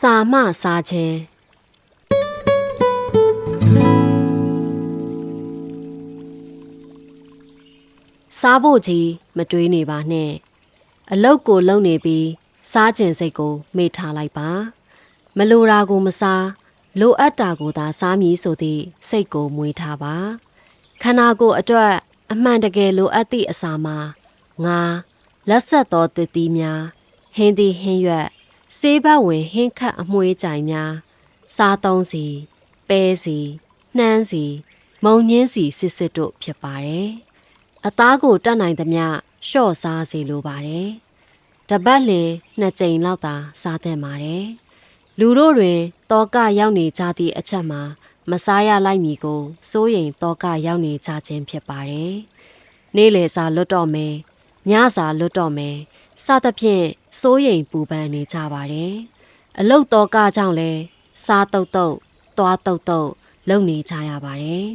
စာမှစားခြင်းစားဖို့ကြီးမတွေးနေပါနဲ့အလုတ်ကိုလုံနေပြီးစားခြင်းစိတ်ကို မေ့ထားလိုက်ပါ မလိုတာကိုမစားလိုအပ်တာကိုသာစားမည်ဆိုသည့်စိတ်ကိုမွေးထားပါခန္ဓာကိုယ်အတွက် အမှန်တကယ်လိုအပ်သည့်အစာမှာငါလက်ဆက်သောတည်တည်များဟင်းသည်ဟင်းရွက် ဆေးဘက်ဝင်ဟင်းခတ်အမွှေးကြိုင်များစားသုံးစီပဲစီနှမ်းစီမုံညင်းစီစစ်စစ်တို့ဖြစ်ပါတယ်အသားကိုတတ်နိုင်သမျှလျှော့စားစေလိုပါတယ်တပတ်လင်နှစ်ကြိမ်လောက်သာစားသင့်ပါတယ်လူတို့တွင်တောကရောက်နေကြသည့်အချက်မှာမစားရလိုက်မည်ကိုစိုးရိမ်တောကရောက်နေကြခြင်းဖြစ်ပါတယ်နေ့လယ်စာလွတ်တော့မယ်ညစာလွတ်တော့မယ်စသဖြင့် စိုးရိမ်ပူပန်နေကြပါတယ်အလုတ်တော်ကကြောင့်လဲစားတုတ်တုတ်သွားတုတ်တုတ်လုပ်နေကြရပါတယ်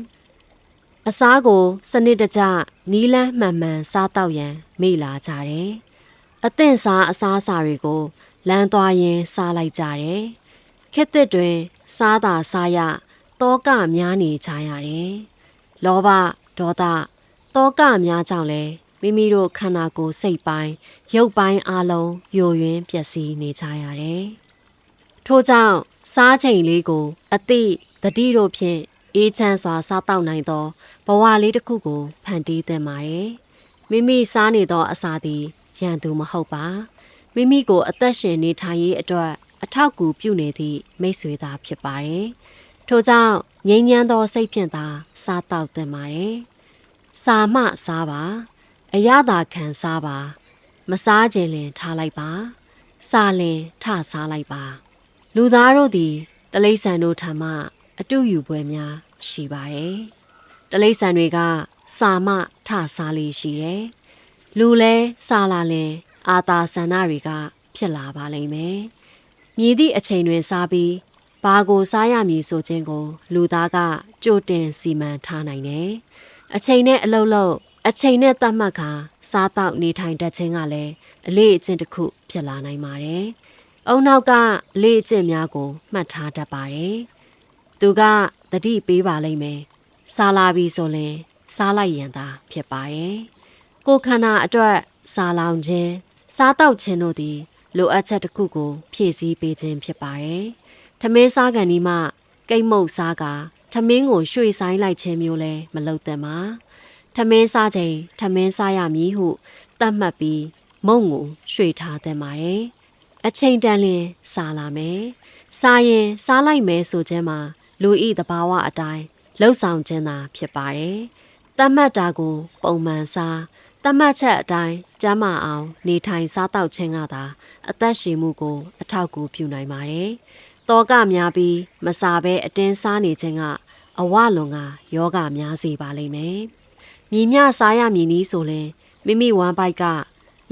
အစားကိုစနစ်တကျနီးလန်းမှန်မှန်စားတော့ရန်မိလာကြတယ်အသင့်စားအစားအစာတွေကိုလမ်းသွားရင်စားလိုက်ကြတယ်ခက်တဲ့တွင် စားတာစားရတောကများနေကြရတယ်လောဘဒေါသတောကများကြောင့်လဲ မိမိတို့ခန္ဓာကိုယ်စိတ်ပိုင်းရုပ်ပိုင်းအလုံးယိုယွင်းပျက်စီးနေကြရတယ်။ထို့ကြောင့်စားချိန်လေးကို အတိတတိတို့ဖြင့်အေးချမ်းစွာစားတောက်နိုင်သောဘဝလေးတစ်ခုကို ဖန်တီးသင့်ပါတယ်။မိမိစားနေသောအစာသည်ရန်သူမဟုတ်ပါ။မိမိကို အသက်ရှင်နေထိုင်ရေးအတွက်အထောက်အကူပြုနေသည့်မိတ်ဆွေသားဖြစ်ပါတယ်။ထို့ကြောင့်ငြိမ်းချမ်းသောစိတ်ဖြင့်သာစားတောက်သင့်ပါတယ်။စာမှစားပါ အရသာခံစားပါ မစားခြင်းလင်ထားလိုက်ပါစာလင်ထစားလိုက်ပါ လူသားတို့သည်တလိษံတို့ထံမှအတူယူပွဲများရှိပါတယ်တလိษံတွေကစာမှထစားလေးရှိတယ်လူလဲစာလာလင် အာသာဆန္ဒတွေက ဖြစ်လာပါလိမ့်မယ်မြည်သည့်အချိန်တွင်စားပြီးဘာကိုစားရမည်ဆိုခြင်းကို လူသားကကြိုတင်စီမံထားနိုင်တယ်အချိန်နဲ့အလုံးလုံး အချိန်နဲ့တတ်မှတ်ခါစားတောက်နေထိုင်တတ်ခြင်းကလည်းအလေးအကျင့်တစ်ခုဖြစ်လာနိုင်ပါတယ်။အုံနောက်ကအလေးအကျင့်များကိုမှတ်ထားတတ်ပါတယ်။သူကတတိပေးပါလိမ့်မယ်။စားလာပြီဆိုရင်စားလိုက်ရင်သာဖြစ်ပါတယ်။ကိုခန္ဓာအတွက်စားလောင်ခြင်းစားတောက်ခြင်းတို့သည်လိုအပ်ချက်တစ်ခုကို ဖြည့်ဆည်းပေးခြင်းဖြစ်ပါတယ်။ထမင်းစားကန်ဒီမှကိတ်မုတ်စားကထမင်းကိုရွှေ့ဆိုင်လိုက်ခြင်းမျိုးလဲမလုပ်သင့်ပါ။ ထမင်းစားချိန်ထမင်းစားရမည်ဟုသတ်မှတ်ပြီးမုံကိုရွှေ့ထားသင့်ပါတယ်။အချိန်တန်လျင်စားလာမယ်။စားရင်စားလိုက်မယ်ဆိုခြင်းမှာလူဤတဘာဝအတိုင်းလှုပ်ဆောင်ခြင်းသာဖြစ်ပါတယ်။သတ်မှတ်တာကို ပုံမှန်စားသတ်မှတ်ချက်အတိုင်းကျမ်းမာအောင် နေထိုင်စားတောက်ခြင်းကသာအသက်ရှင်မှုကို အထောက်အကူပြုနိုင်ပါတယ်။တောကများပြီးမစားဘဲအတင်းစားနေခြင်းကအဝလွန်ကယောဂများစေပါလိမ့်မယ်။ မြည်မြစားရမည်နည်းဆိုရင်မိမိဝမ်းပိုက်က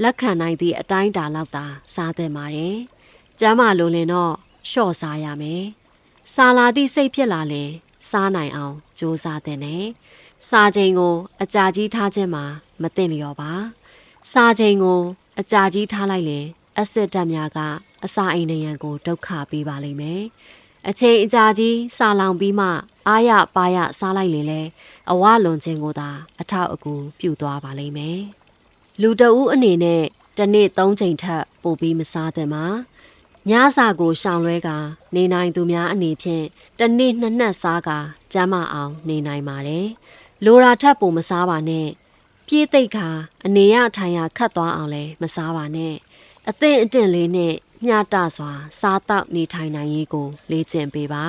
လက်ခံနိုင်သည့်အတိုင်းတာလောက်သာစားသင့်ပါတယ်။ကျမ်းမာလို့လင်တော့လျှော့စားရမယ်။စားလာသည့်စိတ်ဖြစ်လာရင်စားနိုင်အောင်ကြိုးစားသင့်တယ်။စားချိန်ကို အကြာကြီးထားခြင်းမှာမသင့်လျော်ပါ။စားချိန်ကို အကြာကြီးထားလိုက်ရင်အက်ဆစ်ဓာတ်များကအစာအိမ်နံရံကိုဒုက္ခပေးပါလိမ့်မယ်။ အချိန်အကြာကြီးစာလောင်ပြီးမှအားရပါရစားလိုက်ရင်လည်းအဝလွန်ခြင်းကိုသာအထောက်အကူပြုသွားပါလိမ့်မယ်။လူတဦးအနေနဲ့တစ်နေ့၃ချိန်ထပ်ပို့ပြီးမစားသင့်ပါ။ညစာကိုရှောင်လွဲကာနေနိုင်သူများအနေဖြင့်တစ်နေ့နှစ်နှက်စားကာကျမ်းမအောင်နေနိုင်ပါတယ်။လိုရာထပ်ပို့မစားပါနဲ့။ပြေးသိက်ခါအနေရထိုင်ရခတ်သွားအောင်လဲမစားပါနဲ့။အသင့်အတင့်လေးနဲ့ မျှတစွာ စားတောက်နေထိုင်နိုင်ရေးကို လေ့ကျင့်ပေးပါ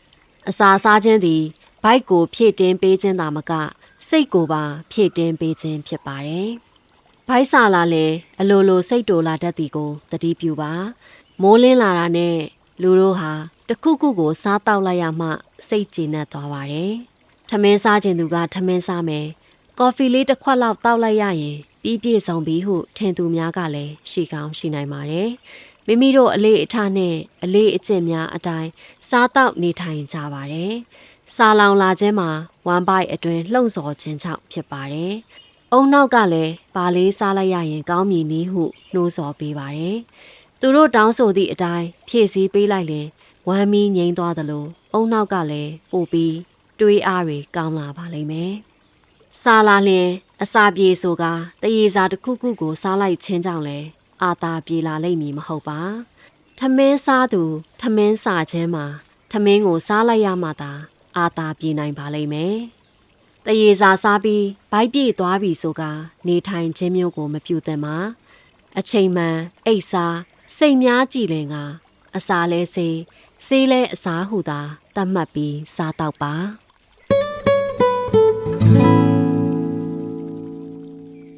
။အစာစားခြင်းသည်ဘိုက်ကို ဖြည့်တင်းပေးခြင်းသာမက စိတ်ကိုပါ ဖြည့်တင်းပေးခြင်းဖြစ်ပါတယ်။ဘိုက်စာလာလဲအလိုလိုစိတ်တိုလာတတ်သည်ကိုသတိပြုပါ။မိုးလင်းလာတာနဲ့လူတို့ဟာတခုခုကိုစားတောက်လိုက်ရမှ စိတ်ကျေနပ်သွားပါတယ်။ထမင်းစားခြင်းသူကထမင်းစားမယ်။ကော်ဖီလေးတစ်ခွက်လောက်တောက်လိုက်ရရင်ပြီးပြည့်စုံပြီဟုထင်သူများကလည်းရှိကောင်းရှိနိုင်ပါတယ်။ မိမိတို့အလေးအထားနဲ့အလေးအကျင့်များအတိုင်းစားတောက်နေထိုင်ကြပါတယ်။စာလောင်လာခြင်းမှာဝမ်ပိုက်အတွင်လှုံ့ဆော်ခြင်းကြောင့်ဖြစ်ပါတယ်။အုံနောက်ကလည်းပါလေးစားလိုက်ရရင်ကောင်းမည်နည်းဟုနှိုးဆော်ပေးပါတယ်။သူတို့တောင်းဆိုသည့်အတိုင်းဖြည့်ဆည်းပေးလိုက်လင်ဝမ်းမီးငိမ့်သွားသလိုအုံနောက်ကလည်းပို့ပြီးတွေးအားတွေကောင်းလာပါလိမ့်မယ်။စားလာလျင်အစာပြေဆိုကတရေစာတစ်ခုခုကိုစားလိုက်ခြင်းကြောင့်လဲ အာသာပြေလာလိမ့်မည်မဟုတ်ပါ။ထမင်းစားသူထမင်းစားခြင်းမှာထမင်းကိုစားလိုက်ရမှသာအာသာပြေနိုင်ပါလိမ့်မယ်။တရေစာစားပြီးဗိုက်ပြေသွားပြီဆိုကနေထိုင်ခြင်းမျိုးကိုမပြုသင့်ပါ။အချိန်မှန်အိတ်စားစိတ်များကြည်လင်ကအစာလဲစေးစေးလဲအစာဟုသာတတ်မှတ်ပြီးစားတော့ပါ